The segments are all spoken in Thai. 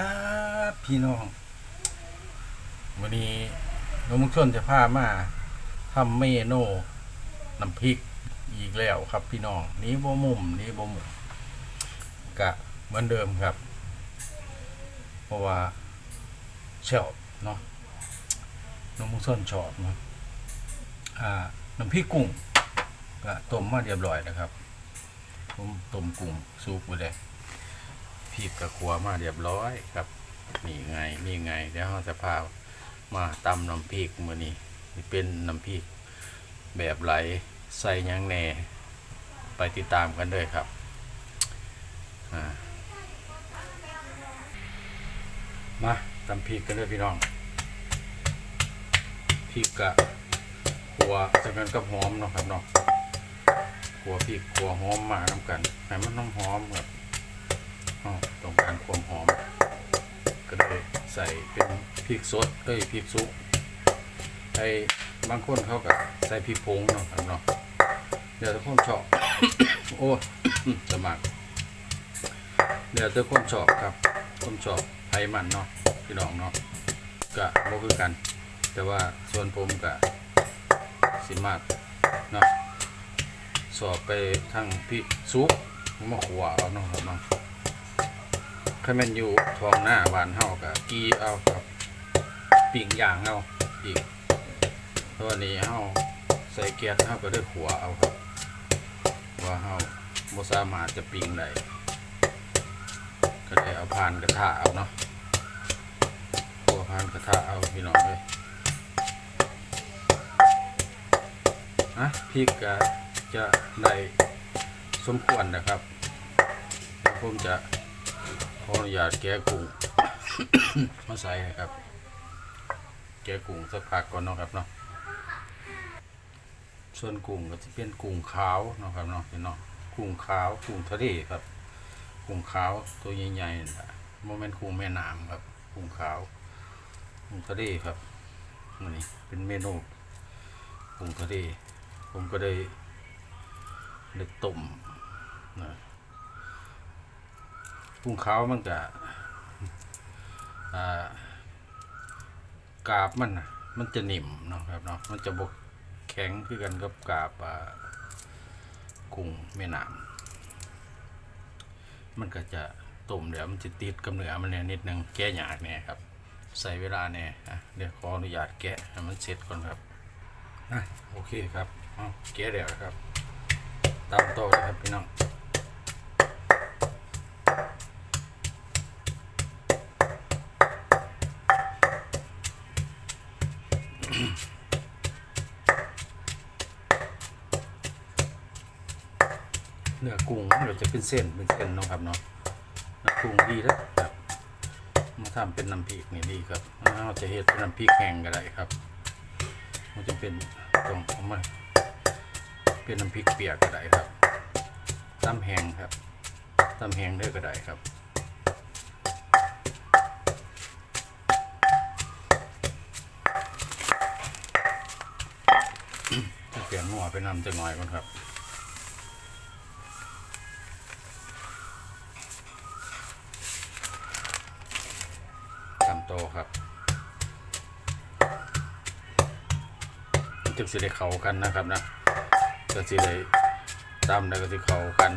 ครับพี่น้องวันนี้น้องมุกชนจะพามาทำเมนูน้ำพริกอีกแล้วครับพี่น้องนี้บ่มุมนี้บ่มุมกะเหมือนเดิมครับ เพราะว่าชอบเนาะน้องมุกชนชอบเนาะอ่าน้ำพริกกุ้งก็ต้มมาเรียบร้อยแล้วครับผมต้มกุ้งซุปไปเลย พริกกับขัวมาเรียบร้อยครับ นี่ไงนี่ไงเดี๋ยวเราจะพามาตำน้ำพริกมือนี้นี่เป็นน้ำพริกแบบไหลใส่ยังแหน่ไปติดตามกันเลยครับมาตำพริกกันเลยพี่น้องพริกกับขัวจะกันกับหอมเนาะครับเนาะขัวพริกขัวหอมมาน้ำกันให้มันน้ำหอมครับ ต้องการความหอม ก็เลยใส่เป็นพริกสดเอ้ยพริกสุกไอ้บางคนเขาก็ใส่พริกผงเนาะครับเนาะเดี๋ยวทุกคนชอบโอ้สมัครเดี๋ยวทุกคนชอบครับคนชอบไผ่มันเนาะพี่น้องเนาะก็บ่คือกัน แต่ว่าส่วนผมก็สิมากเนาะสอบไปทางพริกสุกมาขัวเอาเนาะครับเนาะ ถ้ามันอยู่ทองหน้าบานเฮากับกีเอาครับปิ่งอย่างเอาอีกเพราะวันนี้เฮาใส่แก๊สเฮาก็ได้ขัวเอาครับว่าเฮาบ่สามารถจะปิ่งได้ก็ได้เอาพานกระทะเอาเนาะขัวพานกระทะเอาพี่น้องเลยอะพริกก็จะได้สมควรนะครับผมจะ ขออนุญาตแกะกุ้ง มาใส่นะครับ แกะกุ้งสักพักก่อนเนาะครับเนาะส่วนกุ้งก็จะเป็นกุ้งขาวเนาะครับเนาะพี่น้องกุ้งขาวกุ้งทะเลครับกุ้งขาวตัวใหญ่ๆนะโมเมนต์กุ้งแม่น้ำครับกุ้งขาวกุ้งทะเลครับนี่เป็นเมนูกุ้งทะเลผมก็ได้ได้ต้มนะ กุ้งเขามันก็อ่ากาบมันนะมันจะนิ่มเนาะครับเนาะมันจะบกแข็งคือกันกับกาบกุ้งแม่น้ำมันก็จะต้มเดี๋ยวมันจะติดกับเนื้อมันเนี่ยนิดนึงแก้ยากเนี่ยครับ ใส่เวลาเนี่ยเดี๋ยวขออนุญาตแกะให้มันเสร็จก่อนครับโอเคครับเอาแกะเดี๋ยวครับตามโต๊ะเลยครับพี่น้อง จะเป็นเส้นเป็นเส้นเนาะครับเนาะนื้อกุ้งดีแล้วครับมาทำเป็นน้ำพริกนี่ดีครับเราจะเฮ็ดเป็นน้ำพริกแห้งก็ได้ครับ มันจะเป็นตรงเอามาเป็นน้ำพริกเปียกก็ได้ครับตำแห้งครับตำแห้งได้ก็ได้ครับจะเปลี่ยนหัวไปนำจะน้อยก่อนครับ ตามโตครับจึงสิได้เข้ากันนะครับนะก็สิได้ตามแล้วก็สิเข้ากัน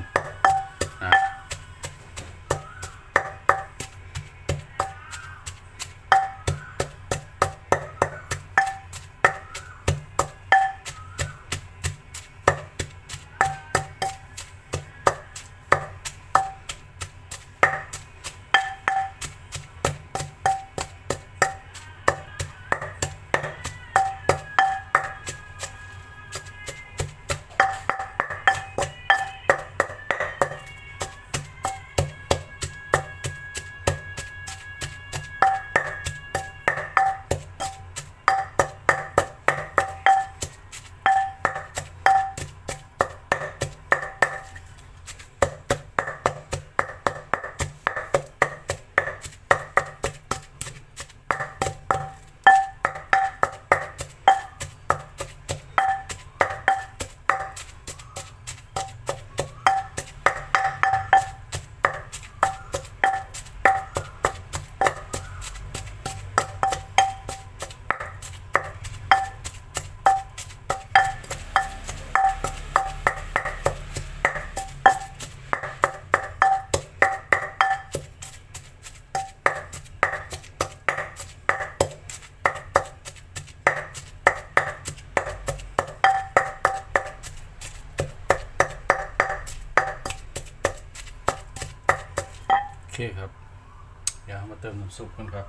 เดี๋ยวมาเติมน้ำซุปกันครับ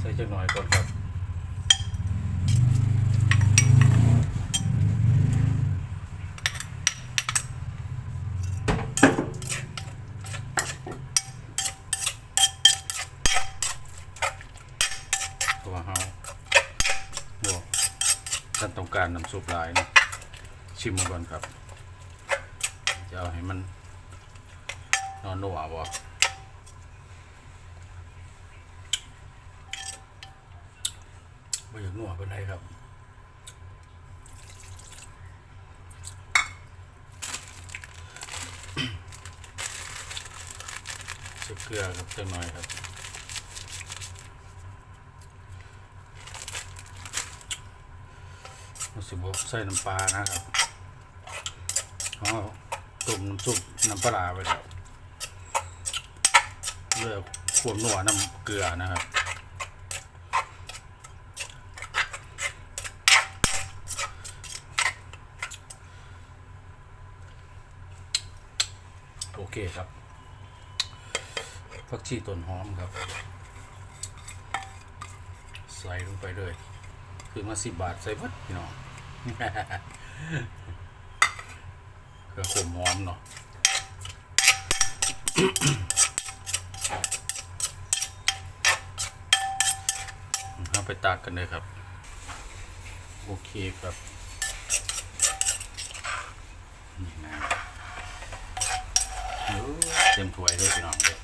ใส่จักหน่อยก่อนครับตัวเฮาบวกท่านต้องการน้ำซุปลายนะชิมมาก่อนครับ จะเอาให้มันนอนหนัวบ่ไม่อยากหนัวเป็นไรครับเช็คเกลือครับจังหน่อยครับรู้สึกว่าใส่น้ำปลานะครับเขา ต้มน้ำซุปน้ำปลาไปแล้วเลือกขวมหนัวน้ำเกลือนะครับโอเคครับผักชีต้นหอมครับ ใส่ลงไปเลย คือมาสิบบาท ใส่พัดพี่น้อง เกลือขมหอมเนาะเราไปตากกันเลยครับ โอเคครับนี่นะเต็มถ้วยเลยพี่น้องเลย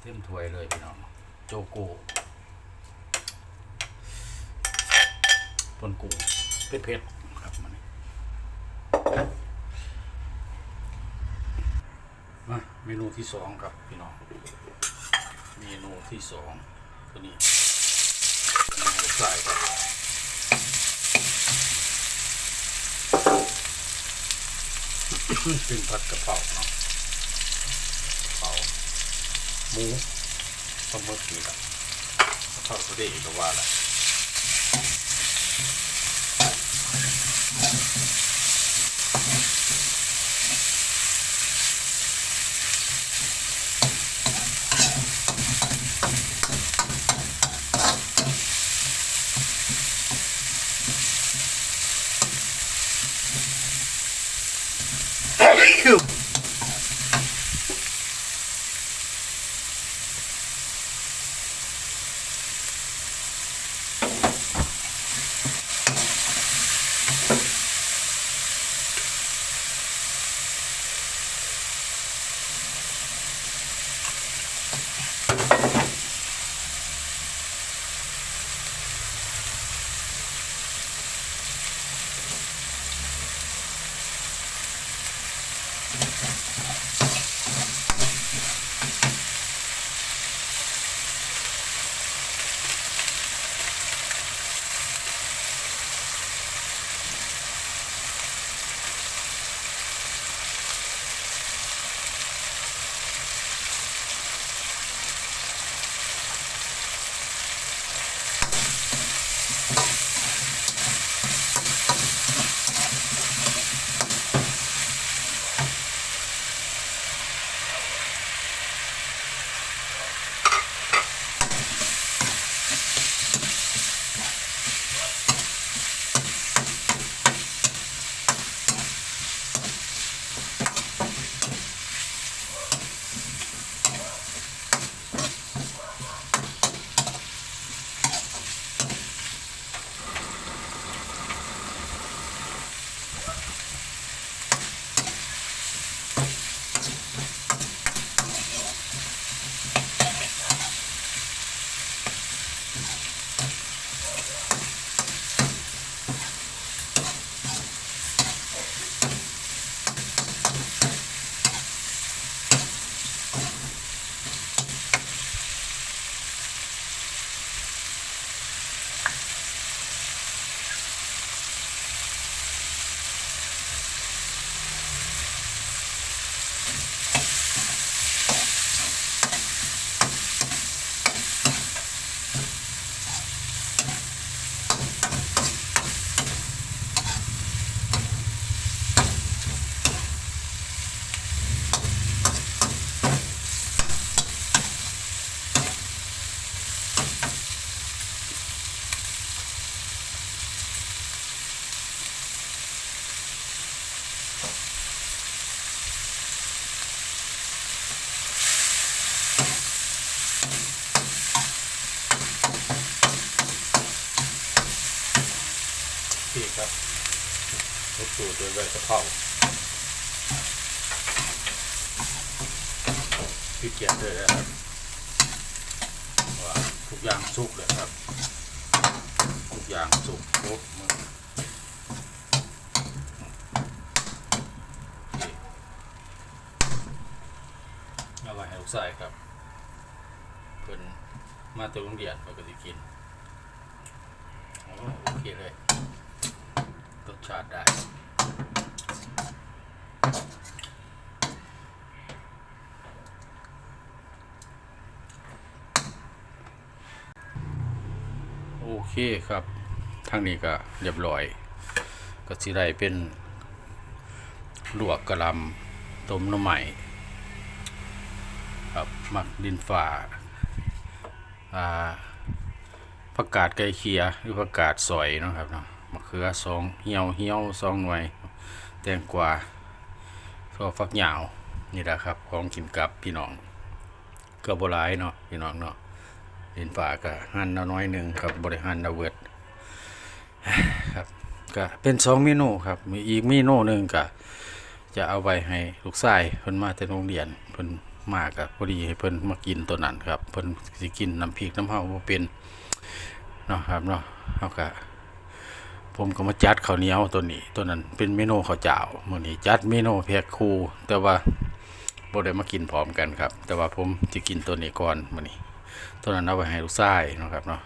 เต็มถ้วยเลยพี่น้อง โจโก้ปนกุ้งเผ็ดๆครับมันมาเมนูที่สองครับพี่น้องเมนูที่สองตัวนี้เป็นหมูใส่ครับเป็นผัดกะเพราเนาะกะเพราหมู ปลาหมึกนี่ครับ ก็ว่าแหละเพราพี่เกียรเลยนะครับว่าทุกอย่างสุกเลยครับ ทุกอย่างสุกครบมดโอเอาไว้ให้ลูกชายครับเพิ่นมาจากโรงเรียนเพิ่นก็สิกินโอเคเลยรสชาติได้ เคครับทางนี้ก็เรียบร้อย ก็สิได้เป็นลวกกะลำต้มน้ำใหม่ครับมักดินฝ่าอ่าผักกาดไก่เคียหรือผักกาดสอยนะครับเนาะมะเขือสองเหี่ยวเหี่ยวสองหน่วย แตงกวาถั่วฟักหยาวนี่แหละครับ ของกินกับพี่น้องก็บ่หลายเนาะพี่น้องเนาะ ดินฝาก็หั่นเอาน้อยหนึ่งกับบริหั่นเอาเวิร์ดครับก็เป็นสองเมนูครับ มีอีกเมนูหนึ่งก็จะเอาไว้ให้ลูกชายเพิ่นมาแต่โรงเรียนเพิ่นมากับพอดีให้เพิ่นมากินตัวนั้นครับเพิ่นสิกินน้ำพริกน้ำเฮาบ่เป็นเนาะครับเนาะเฮาก็ผมก็มาจัดข้าวเหนียวตัวนี้ ตัวนั้นเป็นเมนูข้าวเจ้ามื้อนี้จัดเมนูแพ็คคู่ แต่ว่าบ่ได้มากินพร้อมกันครับ แต่ว่าผมจะกินตัวนี้ก่อนมื้อนี้ ตัวนั้นเอาไว้ให้ลูกชายเนาะครับเนาะ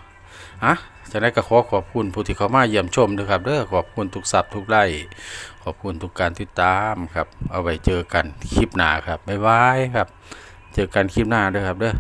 อะจะได้ก็ขอขอบคุณผู้ที่เข้ามาเยี่ยมชมด้วยครับเด้อขอบคุณทุกสับทุกไล่ขอบคุณทุกการติดตามครับ เอาไว้เจอกันคลิปหน้าครับบ๊ายบายครับ เจอกันคลิปหน้าด้วยครับเด้อ